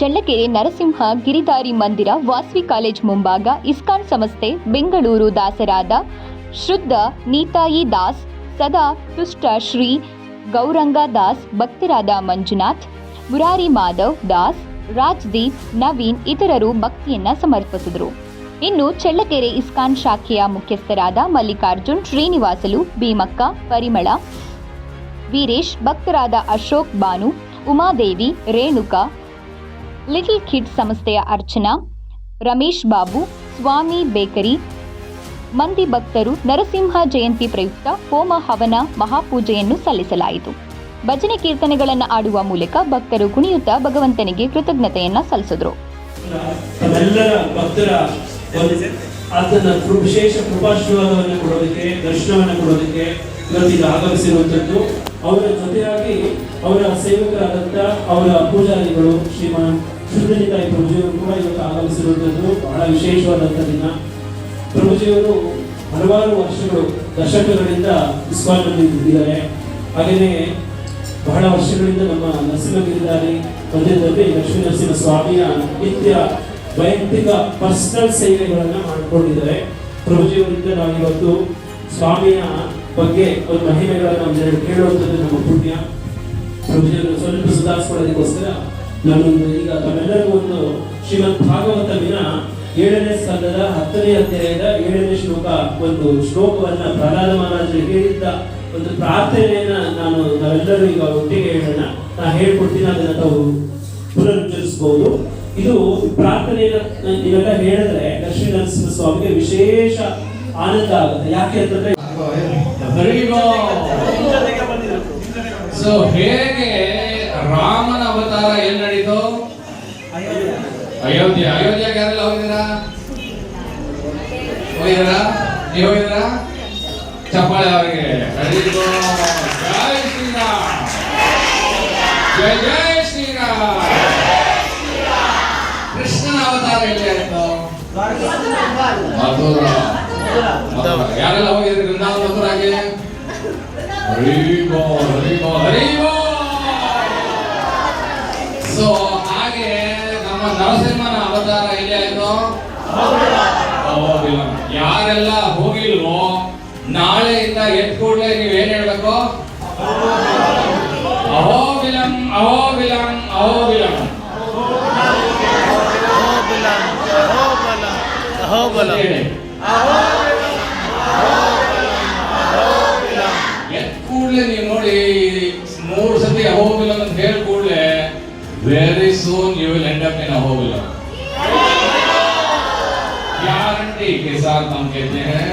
ಚಳ್ಳಕೆರೆ ನರಸಿಂಹ ಗಿರಿಧಾರಿ ಮಂದಿರ ವಾಸವಿ ಕಾಲೇಜ್ ಮುಂಭಾಗ ಇಸ್ಕಾನ್ ಸಂಸ್ಥೆ ಬೆಂಗಳೂರು ದಾಸರಾದ ಶುದ್ಧ ನೀತಾಯಿ ದಾಸ್, ಸದಾ ತುಷ್ಟ ಶ್ರೀ ಗೌರಂಗ ದಾಸ್, ಭಕ್ತರಾದ ಮಂಜುನಾಥ್, ಮುರಾರಿ ಮಾಧವ್ ದಾಸ್, ರಾಜ್ದೀಪ್, ನವೀನ್ ಇತರರು ಭಕ್ತಿಯನ್ನ ಸಮರ್ಪಿಸಿದರು. ಇನ್ನು ಚಳ್ಳಕೆರೆ ಇಸ್ಕಾನ್ ಶಾಖೆಯ ಮುಖ್ಯಸ್ಥರಾದ ಮಲ್ಲಿಕಾರ್ಜುನ್, ಶ್ರೀನಿವಾಸಲು, ಭೀಮಕ್ಕ, ಪರಿಮಳ, ವೀರೇಶ್, ಭಕ್ತರಾದ ಅಶೋಕ್ ಬಾನು, ಉಮಾದೇವಿ, ರೇಣುಕಾ ಲಿಟಲ್ ಕಿಡ್ ಸಂಸ್ಥೆಯ ಅರ್ಚನಾ ರಮೇಶ್ ಬಾಬು ಸ್ವಾಮಿ ಬೇಕರಿ ಮಂದಿ ಭಕ್ತರು ನರಸಿಂಹ ಜಯಂತಿ ಪ್ರಯುಕ್ತ ಹೋಮ ಹವನ ಮಹಾಪೂಜೆಯನ್ನು ಸಲ್ಲಿಸಲಾಯಿತು ಭಜನೆ ಕೀರ್ತನೆಗಳನ್ನು ಆಡುವ ಮೂಲಕ ಭಕ್ತರು ಕುಣಿಯುತ್ತಾ ಭಗವಂತನಿಗೆ ಕೃತಜ್ಞತೆಯನ್ನ ಸಲ್ಲಿಸಿದ್ರು ವಿಶೇಷ ಕೃಪಾಶೀರ್ವಾದವನ್ನು ಕೊಡೋದಕ್ಕೆ, ದರ್ಶನವನ್ನು ಕೊಡೋದಕ್ಕೆ ಇವತ್ತಿಗೆ ಆಗಮಿಸಿರುವಂಥದ್ದು. ಅವರ ಜೊತೆಯಾಗಿ ಅವರ ಸೇವಕರಾದಂಥ ಅವರ ಪೂಜಾರಿಗಳು ಶ್ರೀಮಾನ್ ಶುದ್ಧನಿತಾಯಿ ಪ್ರಭುಜಿಯವರು ಕೂಡ ಇವತ್ತು ಆಗಮಿಸಿರುವಂಥದ್ದು ಬಹಳ ವಿಶೇಷವಾದಂಥ ದಿನ. ಪ್ರಭುಜಿಯವರು ಹಲವಾರು ವರ್ಷಗಳು ದಶಕಗಳಿಂದ ಇಸ್ಕಾನ್ನಲ್ಲಿ ಇದ್ದಿದ್ದಾರೆ ಹಾಗೆಯೇ ಬಹಳ ವರ್ಷಗಳಿಂದ ನಮ್ಮ ನರಸಿಂಹಗಿರಿದಾರಿ ಮಂದಿರದಲ್ಲಿ ಲಕ್ಷ್ಮೀ ನರಸಿಂಹ ಸ್ವಾಮಿಯ ನಿತ್ಯ ವೈಯಕ್ತಿಕ ಪರ್ಸನಲ್ ಸೇವೆಗಳನ್ನ ಮಾಡಿಕೊಂಡಿದ್ದಾರೆ. ಪ್ರಭುಜಿಯವರಿಂದ ನಾವು ಇವತ್ತು ಸ್ವಾಮಿಯ ಬಗ್ಗೆ ಒಂದು ಮಹಿಮೆಗಳನ್ನು ಕೇಳುವಂಥದ್ದು ನಮ್ಮ ಪುಣ್ಯ. ಪ್ರಭುಜಿಯವರು ಸ್ವಲ್ಪ ಸುಧಾರಿಸ್ಕೊಳ್ಳೋದಕ್ಕೋಸ್ಕರ ನಾನೊಂದು ಈಗ ತಮ್ಮೆಲ್ಲರಿಗೂ ಒಂದು ಶ್ರೀಮದ್ ಭಾಗವತಮಿನ ಏಳನೇ ಸ್ಕಂದದ ಹತ್ತನೇ ಅಧ್ಯಾಯದ ಏಳನೇ ಶ್ಲೋಕ ಒಂದು ಶ್ಲೋಕವನ್ನ ಪ್ರಹ್ಲಾದ ಮಹಾರಾಜರು ಹೇಳಿದ್ದ ಒಂದು ಪ್ರಾರ್ಥನೆಯನ್ನ ನಾನು ನಾವೆಲ್ಲರೂ ಈಗ ಒಟ್ಟಿಗೆ ಹೇಳೋಣ. ನಾ ಹೇಳ್ಕೊಡ್ತೀನಿ, ಅದನ್ನ ತಾವು ಪುನರುಚ್ಚರಿಸಬಹುದು ಇದು ಪ್ರಾರ್ಥನೆಯನ್ನ ನೀವೆಲ್ಲ ಹೇಳಿದ್ರೆ ಲಕ್ಷ್ಮೀ ನರಸಿಂಹ ಸ್ವಾಮಿಗೆ ವಿಶೇಷ ಆನಂದ ಆಗುತ್ತೆ. ಯಾಕೆ ಅಂತಂದ್ರೆ ಸೊ ಹೇಗೆ ಅವತಾರ ಎಲ್ಲಿ ನಡೀತು? ಅಯೋಧ್ಯೆ. ಅಯೋಧ್ಯೆಗೆ ಯಾರೆಲ್ಲ ಹೋಗಿದ್ದೀರಾ? ಹೋಗಿದ್ದೀರಾ? ನೀವು ಹೋಗಿದ್ದೀರಾ? ಚಪ್ಪಾಳೆ ಅವರಿಗೆ. ಜೈ ಶ್ರೀರಾಮ್. ಜೈ ಜೈ ಶ್ರೀರಾಮ್. ಕೃಷ್ಣನ ಅವತಾರ ಎಲ್ಲಿ ಆಯ್ತು? ಮಧುರ. ಯಾರೆಲ್ಲ ಹೋಗಿದ್ರಿ ವೃಂದಾವನ ಮಧುರಾಗೆ ಹರಿಗೋ ಹರಿಗೋ ಹರಿಗೋ ನರಸಿಂಹನ ಅವತಾರ ಎಲ್ಲಿ ಆಯ್ತು? ಯಾರೆಲ್ಲ ಹೋಗಿಲ್ವೋ ನಾಳೆಯಿಂದ ಎದ್ ಕೂಡಲೇ ನೀವ್ ಏನ್ ಹೇಳ್ಬೇಕು? ಅಹೋಬಿಲಂ ಅಹೋಬಿಲಂ ಅಹೋಬಿಲಂ. ಎದ್ ಕೂಡಲೇ ನೀವು ನೋಡಿ ಮೂರು ಸತಿ ಅಹೋಬಿಲಂ ಅಂತ ಹೇಳ್ಕೂಡ್ಲೆ ಕೂಡಲೇ very soon you will end up in a hole. Guarantee के साथ हम कहते हैं